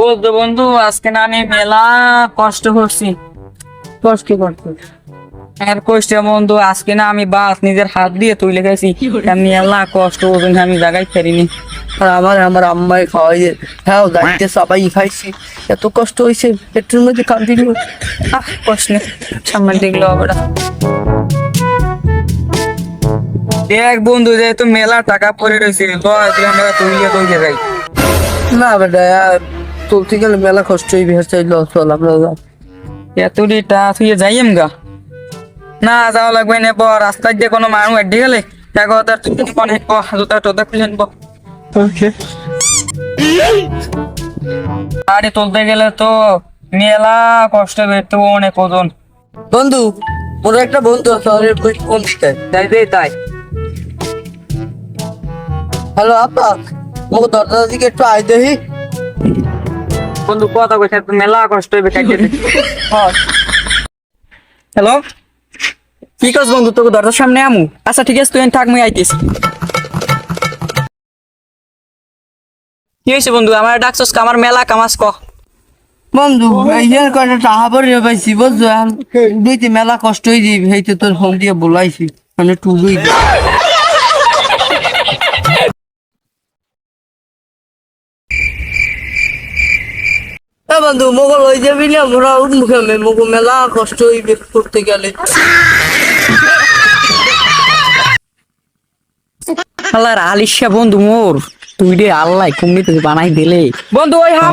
বলতো বন্ধু আজকে না আমি মেলা কষ্ট করছি। কষ্ট করতে? আর কষ্ট বন্ধু আজকে না আমি বাস নিজের হাত দিয়ে তুলে গেছি আমি মেলা কষ্ট করবেন আমি জায়গায় ফেরিনি। আর আমার আমার আম্মাই খাওয়াই হ্যাঁ দায়িত্বে সবাই খাইছি। এত কষ্ট হয়েছে পেট্রোল মধ্যে আহ কষ্ট নেই। সামনে দেখল ওটা দেখ বন্ধু যেহেতু মেলা টাকা পড়ে রয়েছে আমরা তুলিয়ে তুলে যাই। না বেটা তুলতে গেলে মেলা কষ্ট হইবে চাইল চল আমরা যাই। এতটি টা তুই যাইম গা। না যাওয়া লাগবে না পর রাস্তায় দিয়ে কোনো মানুষ এডি গেলে দেখো তার জুতা টোতা খুলে নেব। আরে তুলতে গেলে তো মেলা কষ্ট বেরতে অনেক ওজন। বন্ধু মোর একটা বন্ধু আছে ওর বই ফোন দিতে। তাই দে তাই। হ্যালো আপা মোক দরজা দিকে একটু আয় দেহি বন্ধু কথা কইছে মেলা কষ্ট হ্যালো কি কস বন্ধু তোকে দরজার সামনে আমু? আচ্ছা ঠিক আছে তুই থাক মুই আইতিস কি হয়েছে বন্ধু আমার ডাকছস আমার মেলা কামাস ক। বন্ধু এই যে কয়টা টাকা পরে পাইছি বুঝছ? এখন দুইতে মেলা কষ্ট হয়ে যাবে সেইতে তোর ফোন দিয়ে বলাইছি। মানে টুলুই বন্ধু মোগল হয়ে যাবি না মোরা উঠমুখে মোগল মেলা কষ্ট হইবে করতে গেলে আল্লাহ আলিশা বন্ধু মোর তুই রে আল্লাহ কুমনি তুই বানাই দিলে বন্ধু ওই হা